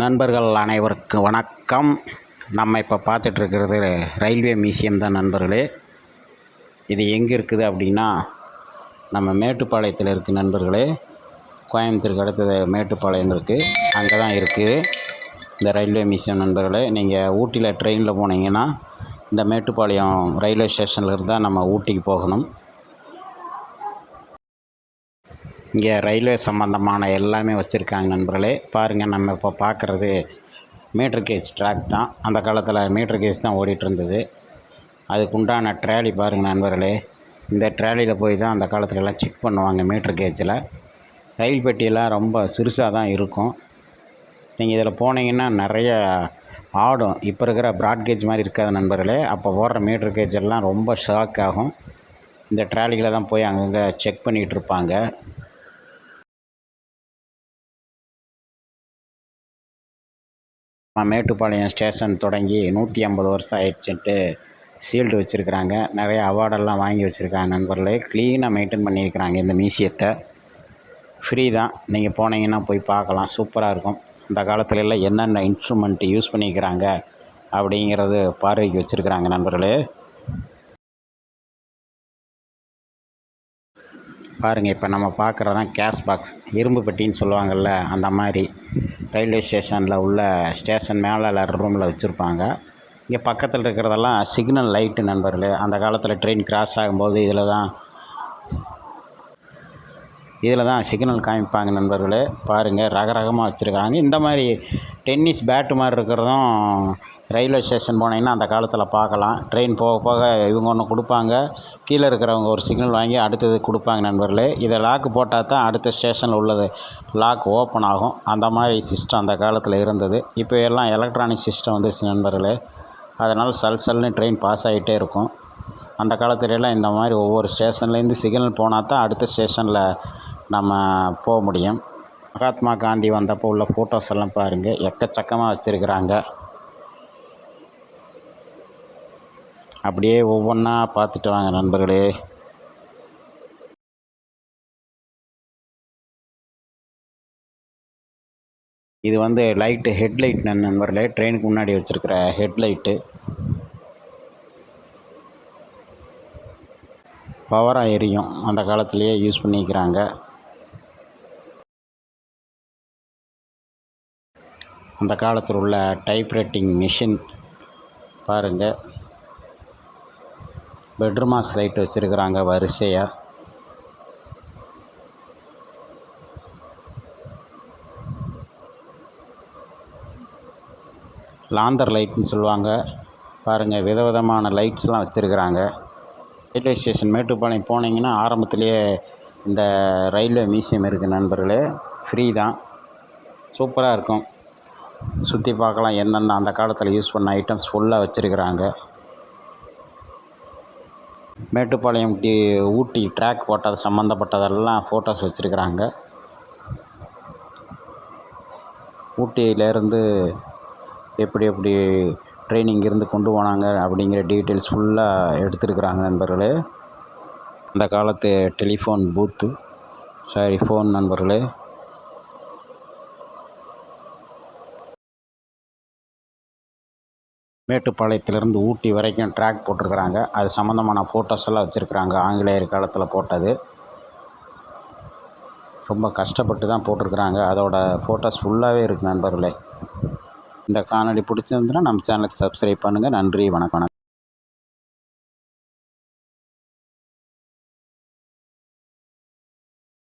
நண்பர்கள் அனைவருக்கும் வணக்கம். நம்ம இப்போ பார்த்துட்ருக்கிறது ரயில்வே மியூசியம் தான் நண்பர்களே. இது எங்கே இருக்குது அப்படின்னா நம்ம மேட்டுப்பாளையத்தில் இருக்குது நண்பர்களே. கோயம்புத்தூருக்கு அடுத்தது மேட்டுப்பாளையம் இருக்குது அங்கே தான் இருக்குது இந்த ரயில்வே மியூசியம் நண்பர்களே. நீங்கள் ஊட்டியில் ட்ரெயினில் போனீங்கன்னா இந்த மேட்டுப்பாளையம் ரயில்வே ஸ்டேஷனில் இருந்தால் நம்ம ஊட்டிக்கு போகணும். இங்கே ரயில்வே சம்மந்தமான எல்லாமே வச்சுருக்காங்க நண்பர்களே. பாருங்கள் நம்ம இப்போ பார்க்குறது மீட்ரு கேஜ் ட்ராக் தான். அந்த காலத்தில் மீட்ரு கேஜ் தான் ஓடிட்டுருந்தது. இருந்தது அதுக்கு உண்டான ட்ராலி பாருங்கள் நண்பர்களே. இந்த ட்ராலியில் போய் தான் அந்த காலத்துலலாம் செக் பண்ணுவாங்க மீட்ரு கேஜில் ரயில் பெட்டியெல்லாம் ரொம்ப சிறுசாக தான் இருக்கும். நீங்கள் இதில் போனீங்கன்னா நிறைய ஆடும். இப்போ இருக்கிற ப்ராட்கேஜ் மாதிரி இருக்காது நண்பர்களே. அப்போ ஓடுற மீட்ரு கேஜ் எல்லாம் ரொம்ப ஷாக் ஆகும். இந்த ட்ராலியில் தான் போய் அங்கங்கே செக் பண்ணிகிட்ருப்பாங்க. மேட்டுப்பாளையம் ஸ்டேஷன் தொடங்கி நூற்றி ஐம்பது வருஷம் ஆயிடுச்சுன்ட்டு சீல்டு வச்சுருக்குறாங்க. நிறைய அவார்டெல்லாம் வாங்கி வச்சுருக்காங்க நண்பர்களே. க்ளீனாக மெயின்டைன் பண்ணியிருக்கிறாங்க இந்த மியூசியத்தை. ஃப்ரீ தான். நீங்கள் போனீங்கன்னா போய் பார்க்கலாம். சூப்பராக இருக்கும். இந்த காலத்துலலாம் என்னென்ன இன்ஸ்ட்ருமெண்ட் யூஸ் பண்ணிக்கிறாங்க அப்படிங்கிறது பார்வைக்கு வச்சுருக்குறாங்க நண்பர்களே. பாருங்கள் இப்போ நம்ம பார்க்குறதான் கேஷ் பாக்ஸ் இரும்பு பெட்டின்னு சொல்லுவாங்கள்ல அந்த மாதிரி. ரயில்வே ஸ்டேஷனில் உள்ள ஸ்டேஷன் மேலே ரூமில் வச்சுருப்பாங்க. இங்கே பக்கத்தில் இருக்கிறதெல்லாம் சிக்னல் லைட்டு நண்பர்களே. அந்த காலத்தில் ட்ரெயின் கிராஸ் ஆகும்போது இதில் தான் இதில் தான் சிக்னல் காமிப்பாங்க நண்பர்களே. பாருங்கள் ரகரகமாக வச்சுருக்காங்க. இந்த மாதிரி டென்னிஸ் பேட்டு மாதிரி இருக்கிறதும் ரயில்வே ஸ்டேஷன் போனீங்கன்னா அந்த காலத்தில் பார்க்கலாம். ட்ரெயின் போக போக இவங்க ஒன்று கொடுப்பாங்க. கீழே இருக்கிறவங்க ஒரு சிக்னல் வாங்கி அடுத்தது கொடுப்பாங்க நண்பர்களே. இதை லாக்கு போட்டால் தான் அடுத்த ஸ்டேஷனில் உள்ளது. லாக் ஓப்பன் ஆகும். அந்த மாதிரி சிஸ்டம் அந்த காலத்தில் இருந்தது. இப்போ எல்லாம் எலக்ட்ரானிக் சிஸ்டம் வந்துருச்சு நண்பர்களே. அதனால் சல் சல்னு ட்ரெயின் பாஸ் ஆகிட்டே இருக்கும். அந்த காலத்துல எல்லாம் இந்த மாதிரி ஒவ்வொரு ஸ்டேஷன்லேருந்து சிக்னல் போனால் தான் அடுத்த ஸ்டேஷனில் நம்ம போக முடியும். மகாத்மா காந்தி வந்தப்போ உள்ள ஃபோட்டோஸ் எல்லாம் பாருங்கள் எக்கச்சக்கமாக வச்சுருக்குறாங்க. அப்படியே ஒவ்வொன்றா பார்த்துட்டு வாங்க நண்பர்களே. இது வந்து லைட்டு ஹெட்லைட் நண்பர்களே ட்ரெயினுக்கு முன்னாடி வச்சுருக்கிற ஹெட்லைட்டு பவராக எரியும். அந்த காலத்துலேயே யூஸ் பண்ணிக்கிறாங்க. அந்த காலத்தில் உள்ள டைப்ரைட்டிங் மிஷின் பாருங்கள் பெட்ரூமாக்ஸ் லைட் வச்சுருக்குறாங்க வரிசையாக லாந்தர் லைட்னு சொல்லுவாங்க. பாருங்கள் விதவிதமான லைட்ஸ்லாம் வச்சுருக்குறாங்க. ரயில்வே ஸ்டேஷன் மேட்டுப்பாளையம் போனீங்கன்னா ஆரம்பத்திலேயே இந்த ரயில்வே மியூசியம் இருக்குது நண்பர்களே. ஃப்ரீ தான். சூப்பராக இருக்கும். சுற்றி பார்க்கலாம் என்னென்ன அந்த காலத்தில் யூஸ் பண்ண ஐட்டம்ஸ் ஃபுல்லாக வச்சுருக்குறாங்க. மேட்டுப்பாளையம் டி ஊட்டி ட்ராக் போட்டது சம்மந்தப்பட்டதெல்லாம் ஃபோட்டோஸ் வச்சுருக்குறாங்க. ஊட்டியிலேருந்து எப்படி எப்படி ட்ரெயின் இங்கேருந்து கொண்டு போனாங்க அப்படிங்கிற டீட்டெயில்ஸ் ஃபுல்லாக எடுத்துருக்குறாங்க நண்பர்களே. அந்த காலத்து டெலிஃபோன் பூத்து சாரி ஃபோன் நண்பர்களே. மேட்டுப்பாளையத்திலேருந்து ஊட்டி வரைக்கும் ட்ராக் போட்டிருக்குறாங்க. அது சம்மந்தமான ஃபோட்டோஸ் எல்லாம் வச்சுருக்குறாங்க. ஆங்கிலேயர் காலத்தில் போட்டது. ரொம்ப கஷ்டப்பட்டு தான் போட்டிருக்குறாங்க. அதோட ஃபோட்டோஸ் ஃபுல்லாகவே இருக்குது நண்பர்களே. இந்த காணொலி பிடிச்சிருந்துன்னா நம்ம சேனலுக்கு சப்ஸ்கிரைப் பண்ணுங்கள் நன்றி வணக்கம்.